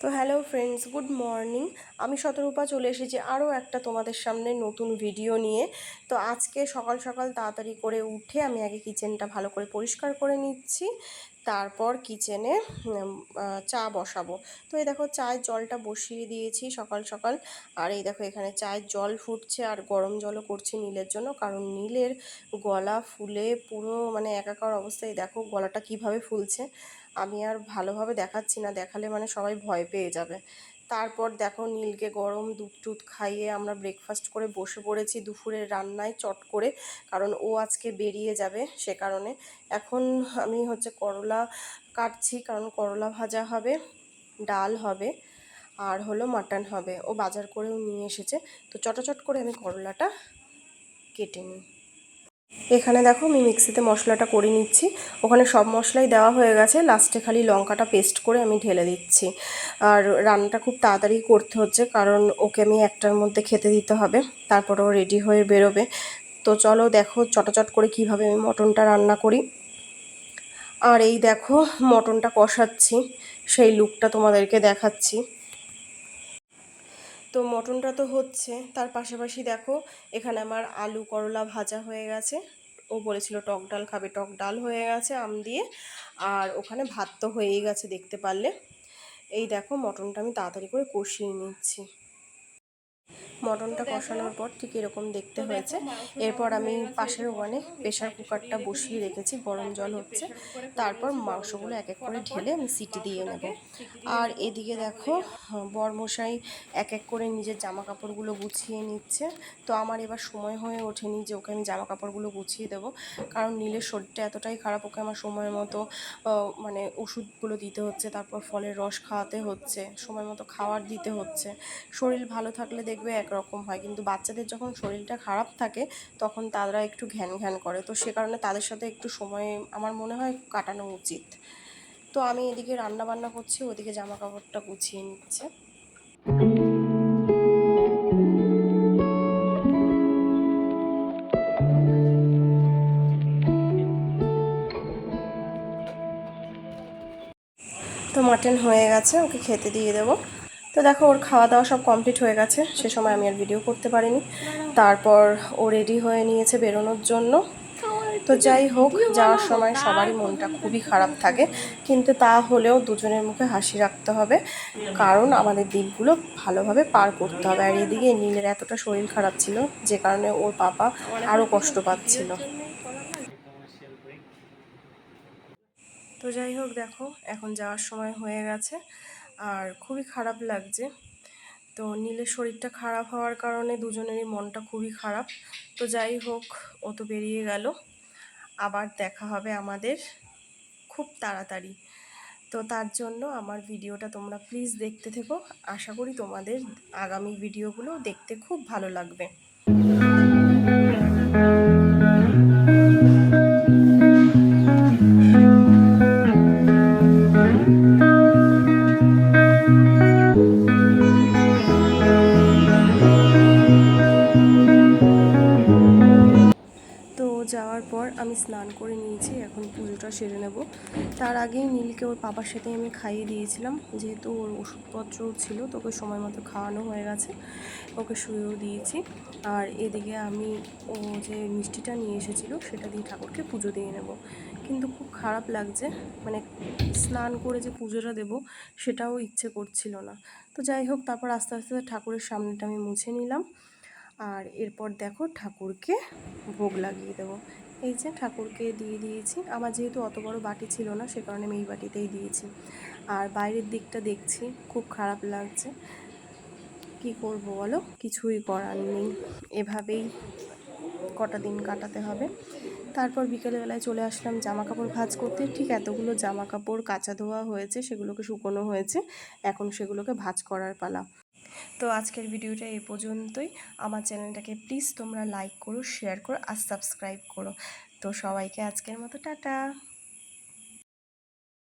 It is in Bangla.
তো হ্যালো ফ্রেন্ডস, গুড মর্নিং। আমি শতরূপা চলে এসেছি আরও একটা তোমাদের সামনে নতুন ভিডিও নিয়ে। তো আজকে সকাল সকাল তাড়াতাড়ি করে উঠে আমি আগে কিচেনটা ভালো করে পরিষ্কার করে নিচ্ছি। তারপর কিচেনে চা বসাবো। তো এই দেখো চায়ের জলটা বসিয়ে দিয়েছি সকাল সকাল। আর এই দেখো এখানে চায়ের জল ফুটছে আর গরম জলও করছি নীলের জন্য। কারণ নীলের গলা ফুলে পুরো মানে একাকার অবস্থায় দেখো গলাটা কীভাবে ফুলছে। আমি আর ভালোভাবে দেখাচ্ছি না, দেখালে মানে সবাই ভয় পেয়ে যাবে। তারপর দেখো নীলকে গরম দুধ টুধ খাইয়ে আমরা ব্রেকফাস্ট করে বসে পড়েছি দুপুরের রান্নায় চট করে, কারণ ও আজকে বেরিয়ে যাবে সে কারণে। এখন আমি হচ্ছে করলা কাটছি, কারণ করলা ভাজা হবে, ডাল হবে, আর হলো মাটন হবে। ও বাজার করেও নিয়ে এসেছে। তো চটাচট করে আমি করলাটা কেটে নিই। এখানে দেখো আমি মিক্সিতে মশলাটা করে নিচ্ছি। ওখানে সব মশলাই দেওয়া হয়ে গেছে। লাস্টে খালি লঙ্কাটা পেস্ট করে আমি ঢেলে দিচ্ছি। আর রান্নাটা খুব তাড়াতাড়ি করতে হচ্ছে, কারণ ওকে আমি একটার মধ্যে খেতে দিতে হবে। তারপর ও রেডি হয়ে বেরোবে। তো চলো দেখো চটাচট করে কীভাবে আমি মটনটা রান্না করি। আর এই দেখো মটনটা কষাচ্ছি, সেই লুকটা তোমাদেরকে দেখাচ্ছি। তো মটনটা তো হচ্ছে, তার পাশাপাশি দেখো, এখানে আমার আলু করলা ভাজা হয়ে গেছে। ও বলেছিল টক ডাল খাবে, টক ডাল হয়ে গেছে আম দিয়ে, আর ওখানে ভাত তো হয়েই গেছে দেখতে পারলে। এই দেখো মটনটা আমি তাড়াতাড়ি করে কষিয়ে নিচ্ছি। মটনটা কষানোর পর ঠিক এরকম দেখতে হয়েছে। এরপর আমি পাশের ওখানে প্রেশার কুকারটা বসিয়ে রেখেছি, গরম জল হচ্ছে। তারপর মাংসগুলো এক এক করে ঢেলে আমি সিটি দিয়ে নেব। আর এদিকে দেখো, বরমশাই এক এক করে নিজের জামা কাপড়গুলো গুছিয়ে নিচ্ছে। তো আমার এবার সময় হয়ে ওঠেনি যে ওকে আমি জামা কাপড়গুলো গুছিয়ে দেবো। কারণ নীলের শরীরটা এতটাই খারাপ, ওকে আমার সময় মতো মানে ওষুধগুলো দিতে হচ্ছে, তারপর ফলের রস খাওয়াতে হচ্ছে, সময় মতো খাবার দিতে হচ্ছে। শরীর ভালো থাকলে দেখবে এক রকম হয়। কিন্তু বাচ্চাদের যখন শরীরটা খারাপ থাকে, তখন তারা একটু ঘ্যান ঘ্যান করে। তো সে কারণে তাদের সাথে একটু সময়, আমার মনে হয়, কাটানো উচিত। তো আমি এদিকে রান্না বান্না করছি, ওদিকে জামা কাপড়টা গুছিয়ে নিচ্ছে। তো মাটন হয়ে গেছে, ওকে খেতে দিয়ে দেবো। তো দেখো, ওর খাওয়া দাওয়া সব কমপ্লিট হয়ে গেছে। সে সময় আমি আর ভিডিও করতে পারিনি। তারপর ও রেডি হয়ে নিয়েছে বেরোনোর জন্য। তো যাই হোক, যাওয়ার সময় সবারই মনটা খুবই খারাপ থাকে। কিন্তু তা হলেও দুজনের মুখে হাসি রাখতে হবে। কারণ আমাদের দিনগুলো ভালোভাবে পার করতে হবে। আর এদিকে নীলের এতটা শরীর খারাপ ছিল, যে কারণে ওর পাপা আরও কষ্ট পাচ্ছিল। তো যাই হোক, দেখো, এখন যাওয়ার সময় হয়ে গেছে। আর খুবই খারাপ লাগছে। তো নীলের শরীরটা খারাপ হওয়ার কারণে দুজনেরই মনটা খুবই খারাপ। তো যাই হোক, ও তো বেরিয়ে গেল। আবার দেখা হবে আমাদের খুব তাড়াতাড়ি। তো তার জন্য আমার ভিডিওটা তোমরা প্লিজ দেখতে থেকো। আশা করি তোমাদের আগামী ভিডিওগুলো দেখতে খুব ভালো লাগবে। আমি স্নান করে নিয়েছি, এখন পুজোটা সেরে নেব। তার আগেই নীলকে ওর পাপার সাথে আমি খাইয়ে দিয়েছিলাম। যেহেতু ওর ওষুধপত্র ছিল তোকে সময় মতো খাওয়ানো হয়ে গেছে। ওকে শুয়েও দিয়েছি। আর এদিকে আমি ও যে মিষ্টিটা নিয়ে এসেছিল, সেটা দিয়ে ঠাকুরকে পুজো দিয়ে নেব। কিন্তু খুব খারাপ লাগছে মানে স্নান করে যে পুজোটা দেব, সেটাও ইচ্ছে করছিল না। তো যাই হোক, তারপর আস্তে আস্তে ঠাকুরের সামনেটা আমি মুছে নিলাম। আর এরপর দেখো ঠাকুরকে ভোগ লাগিয়ে দেবো। এই যে ঠাকুরকে দিয়ে দিয়েছি। আমার যেহেতু অত বড় বাটি ছিল না, সে কারণে আমি এই বাটিতেই দিয়েছি। আর বাইরের দিকটা দেখছি, খুব খারাপ লাগছে। কি করব বলো? কিছুই করার নেই। এভাবেই কটা দিন কাটাতে হবে। তারপর বিকেলবেলায় চলে আসলাম জামা কাপড় ভাজ করতে। ঠিক এতগুলো জামা কাপড় কাঁচা ধোয়া হয়েছে, সেগুলোকে শুকনো হয়েছে। এখন সেগুলোকে ভাজ করার পালা। তো আজকের ভিডিওটা এই পর্যন্তই। আমার চ্যানেলটাকে প্লিজ তোমরা লাইক করো শেয়ার করো আর সাবস্ক্রাইব করো। তো সবাইকে আজকের মতো টাটা।